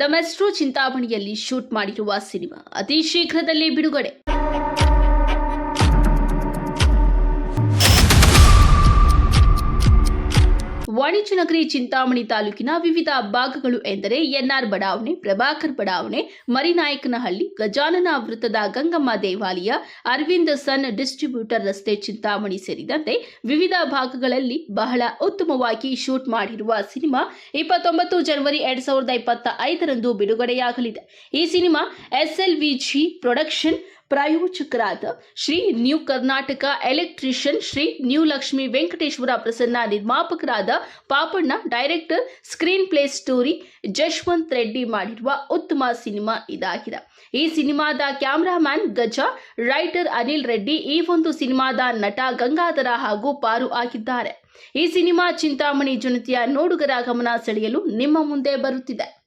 The maestro ಚಿಂತಾಮಣಿಯಲ್ಲಿ shoot ಮಾಡಿರುವ cinema. ಅತಿ ಶೀಘ್ರದಲ್ಲೇ ಬಿಡುಗಡೆ. ವಾಣಿಜ್ಯ ನಗರಿ ಚಿಂತಾಮಣಿ ತಾಲೂಕಿನ ವಿವಿಧ ಭಾಗಗಳು ಎಂದರೆ ಎನ್ಆರ್ ಬಡಾವಣೆ, ಪ್ರಭಾಕರ್ ಬಡಾವಣೆ, ಮರಿನಾಯಕನಹಳ್ಳಿ, ಗಜಾನನ ವೃತ್ತದ ಗಂಗಮ್ಮ ದೇವಾಲಯ, ಅರವಿಂದ್ ಸನ್ ಡಿಸ್ಟ್ರಿಬ್ಯೂಟರ್ ರಸ್ತೆ ಚಿಂತಾಮಣಿ ಸೇರಿದಂತೆ ವಿವಿಧ ಭಾಗಗಳಲ್ಲಿ ಬಹಳ ಉತ್ತಮವಾಗಿ ಶೂಟ್ ಮಾಡಿರುವ ಸಿನಿಮಾ ಇಪ್ಪತ್ತೊಂಬತ್ತು ಜನವರಿ ಎರಡ್ ಸಾವಿರದ ಇಪ್ಪತ್ತ ಐದರಂದು ಬಿಡುಗಡೆಯಾಗಲಿದೆ. ಈ cinema SLVG production ಪ್ರಾಯೋಜಕರಾದ Shri new Karnataka electrician Shri new Lakshmi Venkateshwara Prasanna ನಿರ್ಮಾಪಕರಾದ Papanna, director screenplay story Jashwanth Reddy ಮಾಡಿರುವ ಉತ್ತಮ ಸಿನಿಮಾ ಇದಾಗಿದೆ. ಈ ಸಿನಿಮಾದ ಕ್ಯಾಮ್ರಾಮ್ಯಾನ್ ಗಜ, ರೈಟರ್ ಅನಿಲ್ ರೆಡ್ಡಿ ಈ ಒಂದು ಸಿನಿಮಾದ ನಟ ಗಂಗಾಧರ ಹಾಗೂ ಪಾರು ಆಗಿದ್ದಾರೆ. ಈ ಸಿನಿಮಾ ಚಿಂತಾಮಣಿ ಜನತೆಯ ನೋಡುಗರ ಗಮನ ಸೆಳೆಯಲು ನಿಮ್ಮ ಮುಂದೆ ಬರುತ್ತಿದೆ.